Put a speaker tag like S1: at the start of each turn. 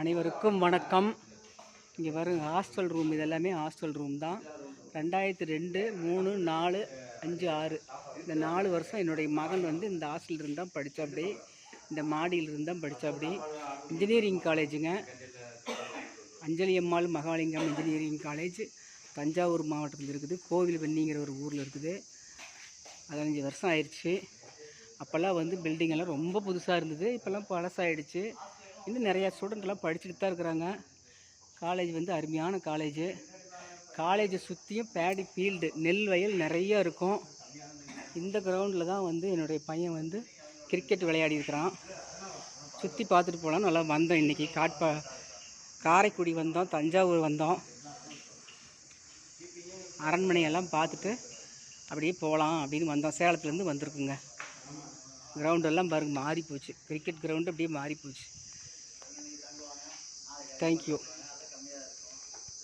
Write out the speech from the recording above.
S1: அனைவருக்கும் வணக்கம். இங்கே வரும் ஹாஸ்டல் ரூம் இதெல்லாமே ஹாஸ்டல் ரூம் தான். ரெண்டாயிரத்தி ரெண்டு மூணு நாலு அஞ்சு ஆறு. இந்த நாலு வருஷம் என்னுடைய மகன் வந்து இந்த ஹாஸ்டல் இருந்தால் படித்தாப்படி இந்த மாடியில் இருந்தால் படித்தாப்படி இன்ஜினியரிங் காலேஜுங்க அஞ்சலி அம்மாள் மகாலிங்கம் இன்ஜினியரிங் காலேஜ் தஞ்சாவூர் மாவட்டத்தில் இருக்குது. கோவில் வெண்ணிங்கிற ஒரு ஊரில் இருக்குது. பதினஞ்சு வருஷம் ஆயிடுச்சு. அப்போல்லாம் வந்து பில்டிங் எல்லாம் ரொம்ப புதுசாக இருந்தது. இப்போல்லாம் பழசாயிடுச்சு. இன்னும் நிறையா ஸ்டூடெண்ட்லாம் படிச்சுட்டு தான் இருக்கிறாங்க. காலேஜ் வந்து அருமையான காலேஜு. காலேஜை சுற்றியும் பேடி ஃபீல்டு நெல் வயல் நிறையா இருக்கும். இந்த கிரவுண்டில் தான் வந்து என்னுடைய பையன் வந்து கிரிக்கெட் விளையாடி இருக்கிறான். சுற்றி பார்த்துட்டு போகலாம். நல்லா வந்தோம் இன்றைக்கி காட்பா காரைக்குடி வந்தோம் தஞ்சாவூர் வந்தோம். அரண்மனையெல்லாம் பார்த்துட்டு அப்படியே போகலாம் அப்படின்னு வந்தோம். சேலத்துலேருந்து வந்திருக்குங்க. கிரவுண்டெல்லாம் பாருங்க மாறி போச்சு கிரிக்கெட் கிரவுண்டு அப்படியே மாறி போச்சு தேங்க்யூ